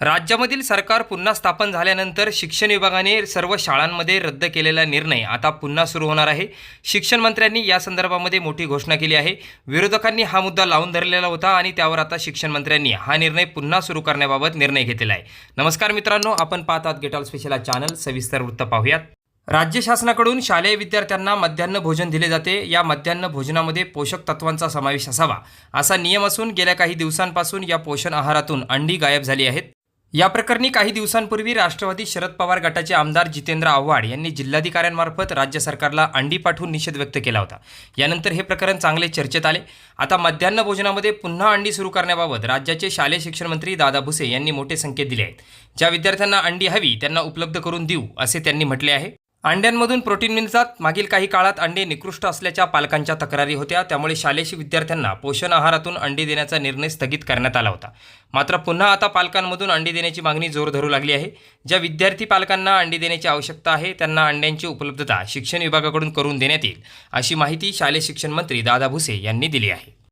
राज्यामधील सरकार पुन्हा स्थापन झाल्यानंतर शिक्षण विभागाने सर्व शाळांमध्ये रद्द केलेला निर्णय आता पुन्हा सुरू होणार आहे. शिक्षण मंत्र्यांनी या संदर्भामध्ये मोठी घोषणा केली आहे. विरोधकांनी हा मुद्दा लावून धरलेला होता आणि त्यावर आता शिक्षण मंत्र्यांनी हा निर्णय पुन्हा सुरू करण्याबाबत निर्णय घेतलेला आहे. नमस्कार मित्रांनो आपण पाहतात गेटॉल स्पेशल चॅनल. सविस्तर वृत्त पाहूयात. राज्य शासनाकडून शालेय विद्यार्थ्यांना मध्यान्ह भोजन दिले जाते. या मध्यान्ह भोजनामध्ये पोषक तत्वांचा समावेश असावा असा नियम असून गेल्या काही दिवसांपासून या पोषण आहारातून अंडी गायब झाली आहेत. या प्रकरणी काही दिवसांपूर्वी राष्ट्रवादी शरद पवार गटाचे आमदार जितेंद्र आव्हाड यांनी जिल्हाधिकाऱ्यांमार्फत राज्य सरकारला अंडी पाठवून निषेध व्यक्त केला होता. यानंतर हे प्रकरण चांगले चर्चेत आले. आता मध्यान्ह भोजनामध्ये पुन्हा अंडी सुरू करण्याबाबत राज्याचे शालेय शिक्षण मंत्री दादा भुसे यांनी मोठे संकेत दिले आहेत. ज्या विद्यार्थ्यांना अंडी हवी त्यांना उपलब्ध करून देऊ असे त्यांनी म्हटले आहे. अंड्यांमधून प्रोटीन मिळतात. मागील काही काळात अंडे निकृष्ट असल्याच्या पालकांच्या तक्रारी होत्या. त्यामुळे शालेय विद्यार्थ्यांना पोषण आहारातून अंडी देण्याचा निर्णय स्थगित करण्यात आला होता. मात्र पुन्हा आता पालकांमधून अंडी देण्याची मागणी जोर धरू लागली आहे. ज्या विद्यार्थी पालकांना अंडी देण्याची आवश्यकता आहे त्यांना अंड्यांची उपलब्धता शिक्षण विभागाकडून करून देण्यात येईल अशी माहिती शालेय शिक्षण मंत्री दादा भुसे यांनी दिली आहे.